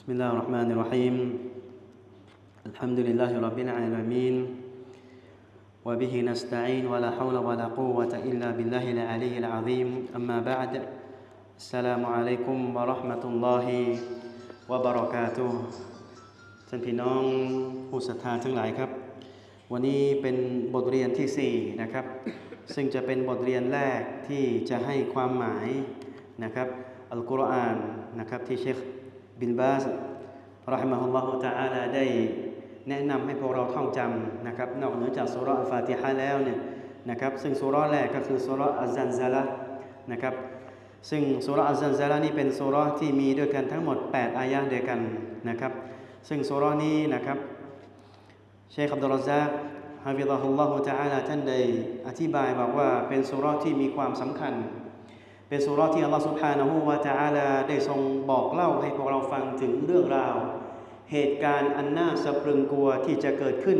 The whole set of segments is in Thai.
بسم الله الرحمن الرحيم الحمد لله رب العالمين وبه نستعين ولا حول ولا قوة إلا بالله العلي العظيم أما بعد السلام عليكم ورحمة الله وبركاته ท่านพี่น้องผู้ศรัทธาทั้งหลายครับ วันนี้เป็นบทเรียนที่ 4 นะครับ ซึ่งจะเป็นบทเรียนแรกที่จะให้ความหมายนะครับอัลกุรอานนะครับที่เชค บินบาสรอฮิมะฮุลลอฮุตะอาลาได้แนะนำให้พวกเราท่องจำนะครับ นอกเหนือจากสุราะห์อัลฟาติฮะแล้วเนี่ยนะครับซึ่งสุราแรกก็คือสุราอัลซันซาละนะครับซึ่งสุราอัลซันซาละนี่เป็นสุราที่มีด้วยกันทั้งหมด 8 อายะห์ด้วยกันนะครับซึ่งสุรานี้นะครับเชคอับดุลรซาฮะฟิซะฮุลลอฮุตะอาลาท่านได้อธิบายบอกว่าเป็นสุราที่มีความสำคัญ เป็นสุราที่อัลลอฮฺสุบฮานะฮูวะตะอาลาได้ทรงบอกเล่าให้พวกเราฟังถึงเรื่องราว เหตุการณ์อันน่าสะพรึงกลัวที่จะเกิดขึ้น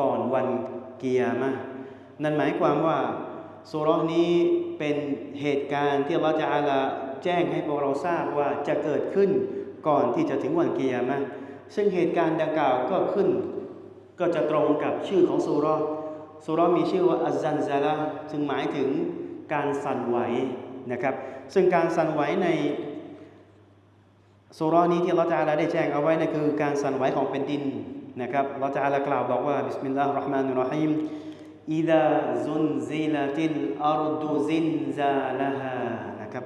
ก่อนวันกิยามะนั่นหมายความว่าสุราะห์นี้เป็นเหตุการณ์ที่อัลลอฮฺตะอาลาแจ้งให้พวกเราทราบว่าจะเกิดขึ้นก่อนที่จะถึงวันกิยามะซึ่งเหตุการณ์ดังกล่าวก็ขึ้น ก็จะตรงกับชื่อของสุราะห์สุราะห์มีชื่อว่าอัซซันซาละซึ่งหมายถึงการสั่นไหว นะครับ ซึ่งการสั่นไหวในสุราะห์นี้ที่เราจะอาลาได้แจ้งเอาไว้นั่นคือการสั่นไหวของแผ่นดินนะครับเราจะอาลากล่าวบอกว่าบิสมิลลาฮิรเราะห์มานิรเราะฮีม إذا زلزلت الأرض زلزالها นะครับ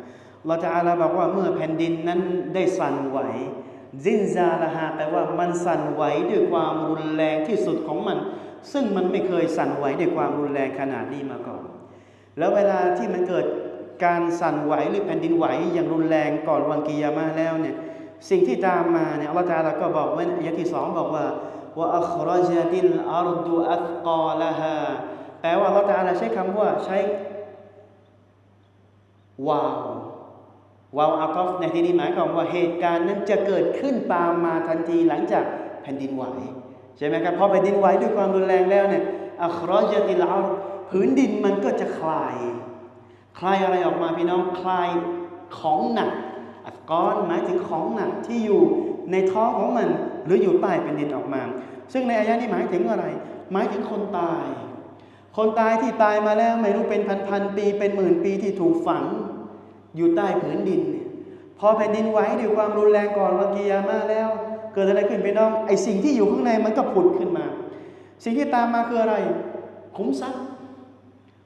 เราจะอาลาบอกว่าเมื่อแผ่นดินนั้นได้สั่นไหว ซินซาละฮาแปลว่ามันสั่นไหวด้วยความรุนแรงที่สุดของมัน ซึ่งมันไม่เคยสั่นไหวด้วยความรุนแรงขนาดนี้มาก่อน แล้วเวลาที่มันเกิด การสั่นไหวหรือแผ่นดินไหวอย่างรุนแรงก่อนวันกิยามะแล้วเนี่ยสิ่งที่ตามมาเนี่ยอัลลอฮฺตาลาก็บอกไว้ในอายะที่สองบอกว่าว่าอัครจติลอารดุอัฟกอละฮาแปลว่าอัลลอฮฺตาลาใช้คำว่าใช้วาววาวอาตอฟในที่นี้หมายความว่าเหตุการณ์นั้นจะเกิดขึ้นตามมาทันทีหลังจากแผ่นดินไหวใช่ไหมครับพอแผ่นดินไหวด้วยความรุนแรงแล้วเนี่ยอัครจติลอาร์พื้นดินมันก็จะคลาย คลายอะไรออกมาพี่น้องคลายของหนักอัฟกอนหมายถึงของหนักที่อยู่ในท้องของมัน หรืออยู่ใต้แผ่นดินออกมา ซึ่งในอายะนี้หมายถึงอะไร หมายถึงคนตาย คนตายที่ตายมาแล้วไม่รู้เป็นพันๆปีเป็นหมื่นปีที่ถูกฝัง อยู่ใต้ผืนดินเนี่ยพอแผ่นดินไหวด้วยความรุนแรงก่อนวันกิยามาแล้ว เกิดอะไรขึ้นพี่น้องไอสิ่งที่อยู่ข้างในมันก็ผุดขึ้นมา สิ่งที่ตามมาคืออะไรขุมทรัพย์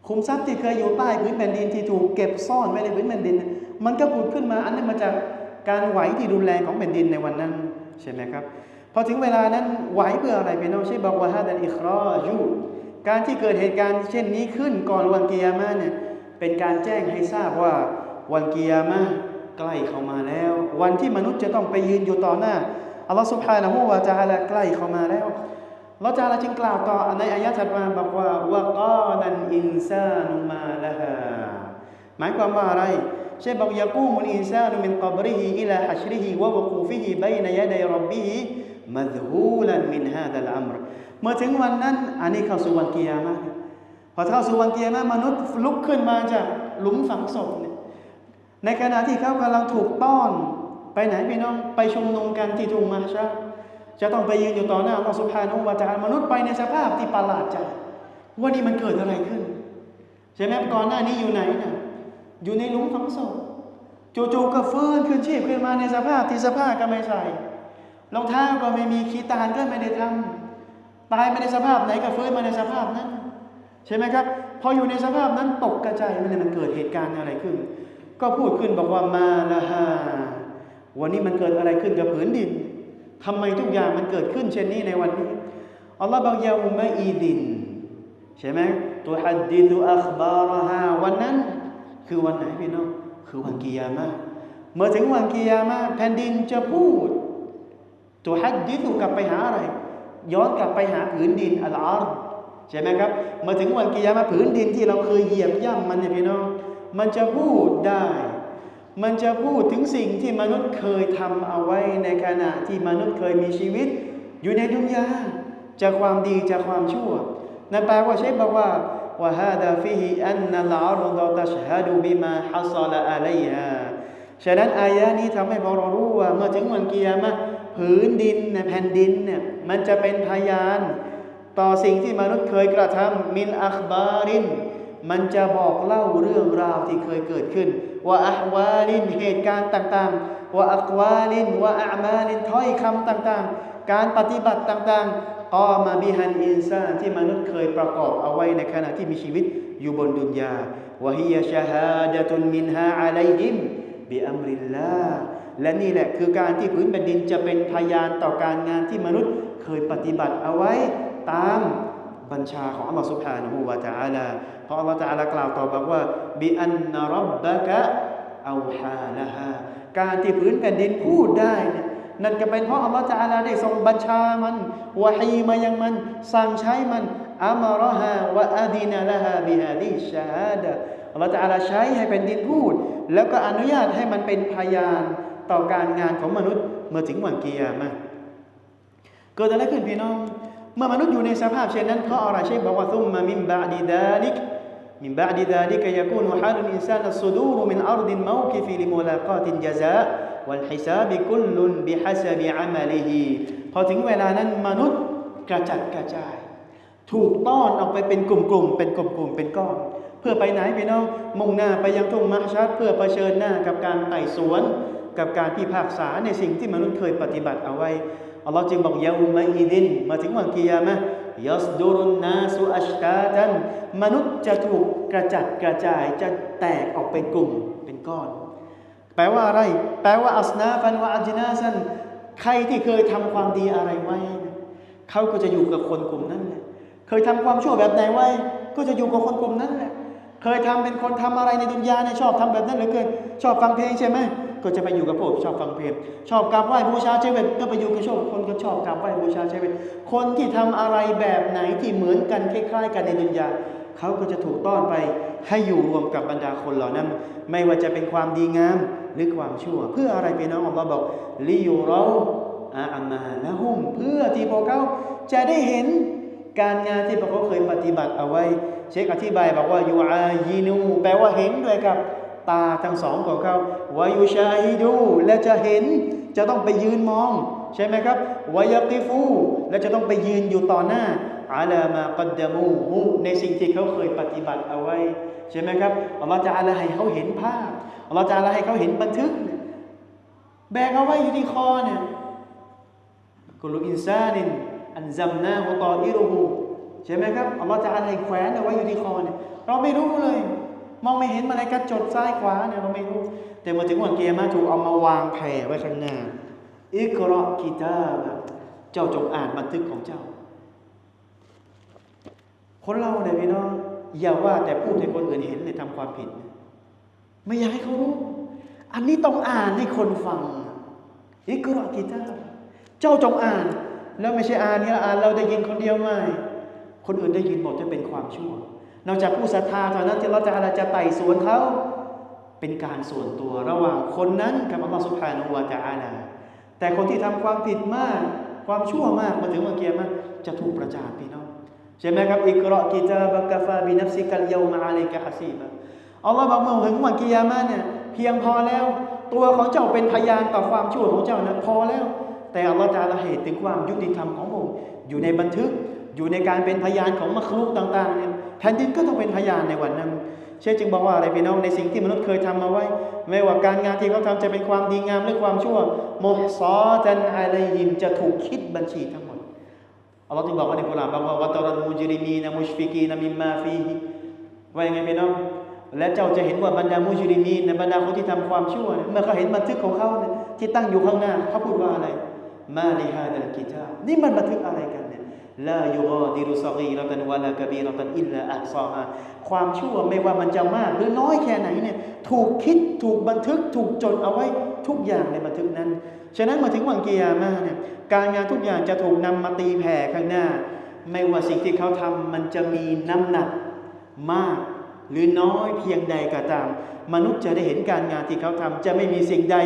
ขุมทรัพย์ที่เคยอยู่ใต้พื้นแผ่นดินที่ถูกเก็บซ่อนไว้ในพื้นแผ่นดิน มันก็ผุดขึ้นมา อันนี้มาจากการไหวที่รุนแรงของแผ่นดินในวันนั้นใช่ไหมครับพอถึงเวลานั้นไหวเพื่ออะไรพี่น้องใช่บอกว่าฮาดันอิครอจูการที่เกิดเหตุการณ์เช่นนี้ขึ้นก่อนวันกิยามะเนี่ยเป็นการแจ้งให้ทราบว่าวันกิยามะใกล้เข้ามาแล้ว วันที่มนุษย์จะต้องไปยืนอยู่ต่อหน้าอัลลอฮฺสุบฮานะฮูวะจาละใกล้เข้ามาแล้ว เราจาละจึงกล่าวต่อในอายะถัดมาบอกว่าวะกานันอินซานุมาละฮาหมายความว่าอะไรเช่นบอกยากูมุลอินซานุมินกับริฮิอิลาฮัชริฮิวะวะกูฟิฮิบัยนยะดัยรับบิฮิมัดฮูลันมินฮาดัลอัมรเมื่อถึงวันนั้น อันนี้เข้าสู่วันกิยามะพอเข้าสู่วันกิยามะมนุษย์ลุกขึ้นมาจากหลุมฝังศพเนี่ยในขณะที่เขากำลังถูกต้อน ไปไหนพี่น้องไปชุมนุมกันที่ทุ่งมาชา จะต้องไปยืนอยู่ต่อหน้าอัลลอฮฺสุบฮานะฮูวาลามนุษย์ไปในสภาพที่ประหลาดใจว่านี่มันเกิดอะไรขึ้นใช่ไหมก่อนหน้านี้อยู่ไหนนะอยู่ในหลุมฝังศพจู่ๆก็ฟื้นขึ้นชีพขึ้นมาในสภาพที่สภาพก็ไม่ใส่รองเท้าก็ไม่มีขีตานก็ไม่ได้ทำตายมาในสภาพไหนก็ฟื้นมาในสภาพนั้น ใช่ไหมครับ พออยู่ในสภาพนั้นตกกระจายมันมันเกิดเหตุการณ์อะไรขึ้น ก็พูดขึ้นบอกว่ามาละฮาวันนี้มันเกิดอะไรขึ้นกับผืนดิน ทำไมทุกอย่างมันเกิดขึ้นเช่นนี้ในวันนี้อัลลอฮฺบอกยาอุมะอีดินใช่ไหมตัวฮัดดิตุอัคบารฮาวันนั้น คือวันไหนพี่น้องคือวันกิยามะเมื่อถึงวันกิยามะแผ่นดินจะพูด ตัวฮัดดิตุกลับไปหาอะไร ย้อนกลับไปหาผืนดินอัลอาร์ใช่ไหมครับเมื่อถึงวันกิยามะผืนดินที่เราเคยเหยียบย่ำมันเนี่ยพี่น้อง มันจะพูดได้ มันจะพูดถึงสิ่งที่มนุษย์เคยทำเอาไว้ในขณะที่มนุษย์เคยมีชีวิต อยู่ในดุนยาจากความดีจากความชั่วนั่นแปลว่าเชฟบอกว่าว่าฮาดาฟิฮิอันนัลอารุดตัชฮะดูบิมาฮัศลอะลัยฮาฉะนั้นอายะนี้ทำให้พวกเรารู้ว่าเมื่อถึงวันกิยามะผืนดินเนี่ยแผ่นดินเนี่ยมันจะเป็นพยาน ต่อสิ่งที่มนุษย์เคยกระทำมินอัคบาริน มันจะบอกเล่าเรื่องราวที่เคยเกิดขึ้น ว่าอัควาลินเหตุการณ์ต่างๆว่าอักวาลินว่าอามาลินถ้อยคำต่างๆ การปฏิบัติต่างๆก็มาบิฮันอินซานที่มนุษย์เคยประกอบเอาไว้ในขณะที่มีชีวิตอยู่บนดุนยาวะฮิยะชะฮาดะตุนมินฮาอะลัยฮิมบิอัมริลลาและนี่แหละคือการที่พื้นแผ่นดินจะเป็นพยานต่อการงานที่มนุษย์เคยปฏิบัติเอาไว้ตามบัญชาของอัลลอฮฺสุบฮานะฮูวะตะอาลา เพราะอัลลอฮฺตะอาลากล่าวต่อบอกว่าบิอันนรับบะกะเอาฮาละฮาการที่พื้นแผ่นดินพูดได้เนี่ยนั่นก็เป็นเพราะอัลลอฮฺตะอาลาได้ทรงบัญชามันวะฮีมายังมัน สั่งใช้มันอัมรฮาวะอาดินาละฮาบิฮาดิชาฮาดะอัลลอฮฺตะอาลาใช้ให้แผ่นดินพูด แล้วก็อนุญาตให้มันเป็นพยานต่อการงานของมนุษย์เมื่อถึงวันกิยามะเกิดอะไรขึ้นพี่น้อง เมื่อมนุษย์อยู่ในสภาพเช่นนั้นเพราะอะไรเชคบอกว่าซุมมามิมบาดีดาลิก ยกูนฮาลุนอินซานสุดูรมินอัรดินมาวกิฟิลิมูลากาตินจาซาวัลฮิซาบิกุลลุนบิฮัสบิอามัลิฮีพอถึงเวลานั้นมนุษย์กระจัดกระจาย ถูกต้อนออกไปเป็นกลุ่มๆ เป็นกลุ่มๆ เป็นก้อน เพื่อไปไหนพี่น้อง มุ่งหน้าไปยังทุ่งมัชชัดเพื่อเผชิญหน้ากับการไต่สวน กับการพิพากษาในสิ่งที่มนุษย์เคยปฏิบัติเอาไว้อัลลอฮ์จึงบอกยาวมาอีดิน มาถึงวันกิยามะห์ ยัสดุรุนนาสุอัชตาตันมนุษย์จะถูกกระจัดกระจายจะแตกออกเป็นกลุ่มเป็นก้อน แปลว่าอะไร แปลว่าอัสนาฟันวะอัจนาสันใครที่เคยทำความดีอะไรไว้ เขาก็จะอยู่กับคนกลุ่มนั้นแหละเคยทำความชั่วแบบไหนไว้ ก็จะอยู่กับคนกลุ่มนั้นแหละเคยทำเป็นคนทำอะไรในดุนยาเนี่ยชอบทำแบบนั้นเหลือเกินชอบฟังเพลงใช่ไหม ก็จะไปอยู่กับพวกชอบฟังเพลงชอบกราบไหว้บูชาเจเวตก็ไปอยู่กับชอบคนก็ชอบกราบไหว้บูชาเจเวตคนที่ทำอะไรแบบไหนที่เหมือนกันคล้ายๆ กันในดุนยาเขาก็จะถูกต้อนไปให้อยู่รวมกับบรรดาคนเหล่านั้น ไม่ว่าจะเป็นความดีงามหรือความชั่ว เพื่ออะไรพี่น้องอัลลอฮ์บอกลิยูเราอามาละหุมเพื่อที่พวกเขาจะได้เห็นการงานที่พวกเขาเคยปฏิบัติเอาไว้ เชคอธิบายบอกว่ายูอายีนูแปลว่าเห็นด้วยกับ ตาทั้งสองของเขาวายุชาฮิดูและจะเห็นจะต้องไปยืนมอง ใช่ไหมครับวายกิฟู และจะต้องไปยืนอยู่ต่อหน้าอาลามากัดดามูฮูในสิ่งที่เขาเคยปฏิบัติเอาไว้ ใช่ไหมครับอัลลอฮฺจะอะไรให้เขาเห็นภาพอัลลอฮฺจะอะไรให้เขาเห็นบันทึก แบกเอาไว้อยู่ที่คอเนี่ยกุลุอินซานินอันซัมนาฮุตออิรุฮูใช่ไหมครับอัลลอฮฺจะอะไรแขวนเอาไว้อยู่ที่คอเนี่ยเราไม่รู้เลย มองไม่เห็นอะไรกัดจดซ้ายขวาเนี่ยเราไม่รู้ แต่เมื่อถึงวันเกียร์มาถูกเอามาวางแผ่ไว้ข้างหน้าอิกรอกีตาเจ้าจงอ่านบันทึกของเจ้า คนเราเนี่ยพี่น้องอย่าว่าแต่พูดให้คนอื่นเห็นเลยทำความผิด ไม่อยากให้เขารู้ อันนี้ต้องอ่านให้คนฟังอิกรอกีตาเจ้าจงอ่าน แล้วไม่ใช่อ่านนี่ละอ่านเราได้ยินคนเดียวไม่คนอื่นได้ยินหมดจะเป็นความชั่ว นอกจากผู้ศรัทธาเท่านั้นที่เราจะอะไรจะไต่สวนเขาเป็นการส่วนตัวระหว่างคนนั้นกับอัลลอฮฺสุบฮานาอูวาตะอาลาแต่คนที่ทำความผิดมาก ความชั่วมากมาถึงวันเกียรติจะถูกประจานพี่น้องใช่ไหมครับอิกรอกิตาบักฟาบินัฟซิกัลเยามาอะลัยกะฮัซีบะอัลลอฮ์บอกเมื่อถึงวันกิยามะเนี่ยเพียงพอแล้ว ตัวของเจ้าเป็นพยานต่อความชั่วของเจ้านะพอแล้ว แต่อัลลอฮ์จะละเหตุถึงความยุติธรรมของผมอยู่ในบันทึกอยู่ในการเป็นพยานของมัคลุกต่างๆเนี่ย แผ่นดินก็ต้องเป็นพยานในวันนั้น เช่จึงบอกว่าอะไรพี่น้องในสิ่งที่มนุษย์เคยทำมาไว้ ไม่ว่าการงานที่เขาทำจะเป็นความดีงามหรือความชั่วโมซอจันอะลัยยิมจะถูกคิดบัญชีทั้งหมดอัลลอฮ์จึงบอกว่าในกุรอานบอกว่าวัตรันมุจริมีนะมุชฟิกีนะมิมมาฟีว่ายังไงพี่น้องและเจ้าจะเห็นว่าบรรดามุจริมีในบรรดาคนที่ทำความชั่ว เมื่อเขาเห็นบันทึกของเขาที่ตั้งอยู่ข้างหน้าเขาพูดว่าอะไร มาลิฮาดัลกิตานี่มันบันทึกอะไรกัน ลายูกอดิรุสกีรตันวาลากบีรตันอิลลาอัลซอฮาความชั่วไม่ว่ามันจะมากหรือน้อยแค่ไหนเนี่ยถูกคิดถูกบันทึกถูกจดเอาไว้ทุกอย่างในบันทึกนั้น ฉะนั้นมาถึงวันกิยามาเนี่ยการงานทุกอย่างจะถูกนำมาตีแผ่ข้างหน้า ไม่ว่าสิ่งที่เขาทำมันจะมีน้ำหนักมาก หรือน้อยเพียงใดก็ตาม มนุษย์จะได้เห็นการงานที่เขาทำจะไม่มีสิ่งใด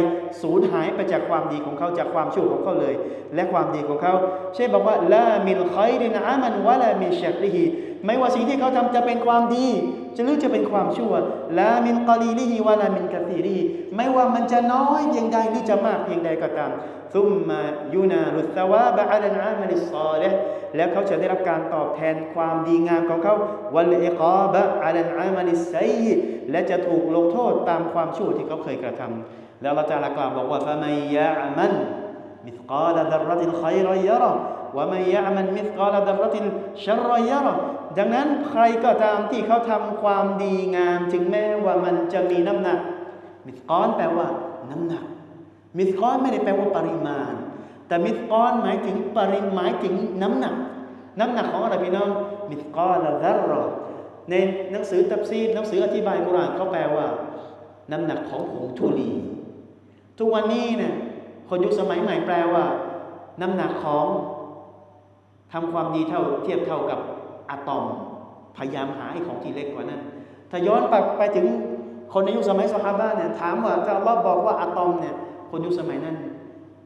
สูญหายไปจากความดีของเขาจากความชั่วของเขาเลย และความดีของเขาเช่นบอกว่าละมินไคดินอามันวะละมินชักลิฮีไม่ว่าสิ่งที่เขาทำจะเป็นความดี จะหรือจะเป็นความชั่วลามินกอลีลิฮิวะลามินกะซีรีฮิไม่ว่ามันจะน้อยเพียงใดหรือจะมากเพียงใดก็ตามซุมมายูนารุสวาบะอัลนอามัลิซอลิห์แล้วเขาจะได้รับการตอบแทนความดีงามของเขาวัลอิกาบะอัลนอามัลิไซยิและจะถูกลงโทษตามความชั่วที่เขาเคยกระทำแล้วเราจะละกล่าวบอกว่าฟะมัยยะมัน مثقال ذرة خيرا يره ومن يعمل مثقال ذرة شرا يره ดังนั้นใครก็ตามที่เขาทำความดีงาม ถึงแม้ว่ามันจะมีน้ำหนัก มิสกอนแปลว่า น้ำหนัก มิสกอนไม่ได้แปลว่าปริมาณ แต่มิสกอนหมายถึงปริมาณหมายถึงน้ำหนัก น้ำหนักของอะไรพี่น้อง มิสกอนละดารอในหนังสือตับซีดหนังสืออธิบายกุรานเขาแปลว่า น้ำหนักของผงธุลี ทุกวันนี้เนี่ยคนยุคสมัยใหม่แปลว่า น้ำหนักของทำความดีเท่าเทียบเท่ากับ อะตอม พยายามหาไอ้ของที่เล็กกว่านั้น ถ้าย้อนไปไปถึงคนในยุคสมัยซฮาบะเนี่ยถามว่าถ้าอัลลอฮ์บอกว่าอะตอมเนี่ยคนยุคสมัยนั้น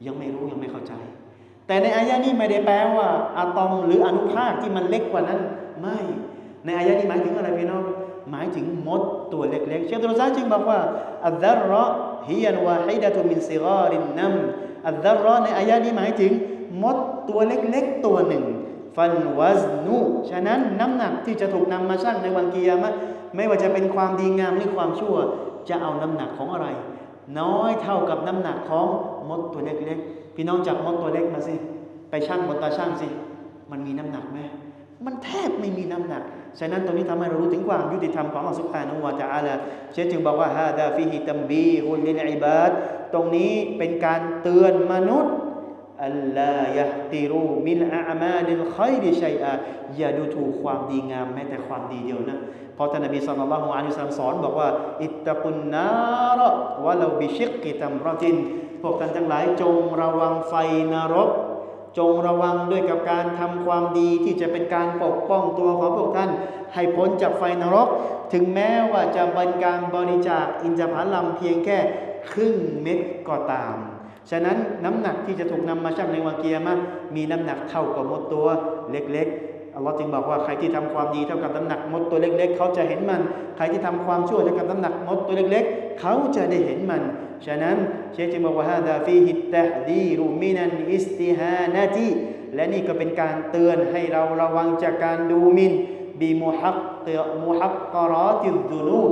ยังไม่รู้ยังไม่เข้าใจ แต่ในอายะนี้ไม่ได้แปลว่าอะตอมหรืออนุภาคที่มันเล็กกว่านั้น ไม่ ในอายะนี้หมายถึงอะไรพี่น้องหมายถึงมดตัวเล็กๆ เชฟตุลซาจึงบอกว่าอัลดารอฮิยันวาฮิดะตุมินซิการินนัมอัลดารอในอายะนี้หมายถึงมดตัวเล็กๆตัวหนึ่ง ฟันวัซนูฉะนั้นน้ำหนักที่จะถูกนำมาชั่งในวันกิยามะไม่ว่าจะเป็นความดีงามหรือความชั่ว จะเอาน้ำหนักของอะไร น้อยเท่ากับน้ำหนักของมดตัวเล็กๆพี่น้องจับมดตัวเล็กมาสิ ไปชั่งบนตาชั่งสิ มันมีน้ำหนักไหมมันแทบไม่มีน้ำหนัก ฉะนั้นตรงนี้ทำให้เรารู้ถึงความยุติธรรมของอัลลอฮฺสุบฮานะฮูวะตะอาลาเชฟจึงบอกว่าฮาดาฟิฮิตัมบีฮุลลิลอิบาดตรงนี้เป็นการเตือนมนุษย์ อัลลายะติรูมินอามาลิลไคริชัยอาอย่าดูถูกความดีงามแม้แต่ความดีเดียวนะเพราะท่านนบีศ็อลลัลลอฮุอะลัยฮิวะซัลลัมสอนบอกว่า อิตตะกุนนารวะลาบิชิกกิตัมรอตินพวกท่านทั้งหลายจงระวังไฟนรก จงระวังด้วยกับการทำความดีที่จะเป็นการปกป้องตัวของพวกท่าน ให้พ้นจากไฟนรก ถึงแม้ว่าจะเป็นการบริจาคอินทผลัมเพียงแค่ครึ่งเม็ดก็ตาม ฉะนั้นน้ำหนักที่จะถูกนำมาชั่งในวันเกียร์มะมีน้ำหนักเท่ากับมดตัวเล็กๆอัลลอฮ์จึงบอกว่าใครที่ทำความดีเท่ากับน้ำหนักมดตัวเล็ก ๆ เขาจะเห็นมัน ใครที่ทำความชั่วเท่ากับน้ำหนักมดตัวเล็ก ๆ เขาจะได้เห็นมัน ฉะนั้นเชคจึงบอกว่าฮาดาฟีฮิตตะดีรุมินันอิสติฮานาตีและนี่ก็เป็นการเตือนให้เราระวังจากการดูมินบีมุฮักเตมุฮักกรอติดุนู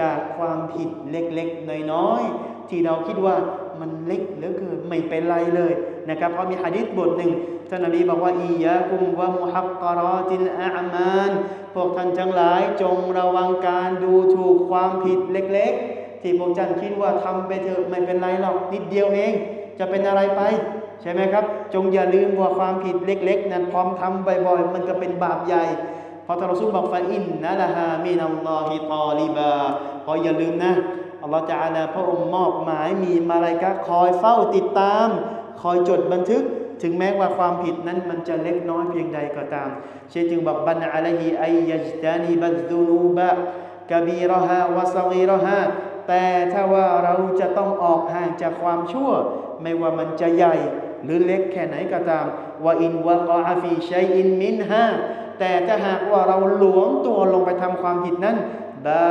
จากความผิดเล็กๆ น้อยๆ ที่เราคิดว่า มันเล็กเหลือเกินไม่เป็นไรเลยนะครับเพราะมีหะดีษบทหนึ่งท่านนบีบอกว่าอียากุมวะมุฮักกรอตินอามานพวกท่านทั้งหลายจงระวังการดูถูกความผิดเล็ก ๆ ที่พวกท่านคิดว่าทำไปเถอะไม่เป็นไรหรอกนิดเดียวเอง จะเป็นอะไรไปใช่ไหมครับ จงอย่าลืมว่าความผิดเล็ก ๆ นั้นพร้อมทำบ่อยๆ มันก็เป็นบาปใหญ่พราะทารซุบอกฟาอินนะละฮามินัลลอฮิตอลิบาเพราอย่าลืมนะ อัลลอฮฺจะอาลาพระองค์มอบหมายมีมาลายกะคอยเฝ้าติดตาม คอยจดบันทึก ถึงแม้ว่าความผิดนั้นมันจะเล็กน้อยเพียงใดก็ตาม เช่นจึงบอกบันอะลัยฮิอัยยัจตานีบัดดูนูบะกบีรฮาวะซากีรฮาแต่ถ้าว่าเราจะต้องออกห่างจากความชั่ว ไม่ว่ามันจะใหญ่หรือเล็กแค่ไหนก็ตามว่าอินวะกออาฟีชัยอินมินฮาแต่ถ้าหากว่าเราหลวมตัวลงไปทำความผิดนั้น บา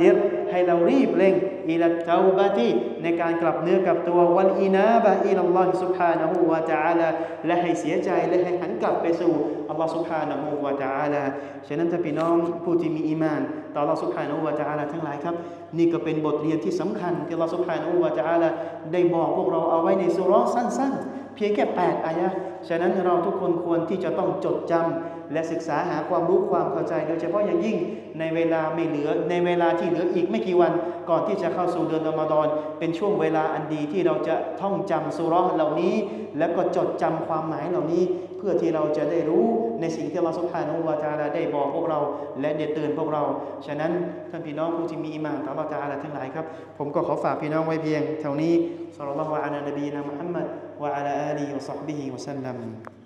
ดิรให้เรารีบเร่งอิลัตเตาบะที่ในการกลับเนื้อกลับตัววันอีนาบะอิลัลลอฮิสุบฮานะฮูวะตะอาลาและให้เสียใจและให้หันกลับไปสู่อัลลอฮ์สุบฮานะฮูวะตะอาลาฉะนั้นถ้าพี่น้องผู้ที่มีอีมานต่ออัลลอฮ์สุบฮานะฮูวะตะอาลาทั้งหลายครับ นี่ก็เป็นบทเรียนที่สำคัญที่อัลลอฮ์สุบฮานะฮูวะตะอาลาได้บอกพวกเราเอาไว้ในสุราะห์สั้น ๆ เพียงแค่8อายะฉะนั้นเราทุกคนควรที่จะต้องจดจำ และศึกษาหาความรู้ความเข้าใจ โดยเฉพาะอย่างยิ่งในเวลาไม่เหลือในเวลาที่เหลืออีกไม่กี่วัน ก่อนที่จะเข้าสู่เดือนอมฎอนเป็นช่วงเวลาอันดีที่เราจะท่องจำสุราะห์เหล่านี้ แล้วก็จดจำความหมายเหล่านี้ เพื่อที่เราจะได้รู้ในสิ่งที่เราสุภานุวาจาราได้บอกพวกเรา และได้เตือนพวกเรา ฉะนั้นท่านพี่น้องผู้ที่มีอิมานต่อเราจาราทั้งหลายครับ ผมก็ขอฝากพี่น้องไว้เพียงเท่านี้สัลลัลลอฮุอะลัยฮิวะซัลลัมมุฮัมมัดวะอะลาอาลีวะศ็อฮบิฮิวะซัลลัม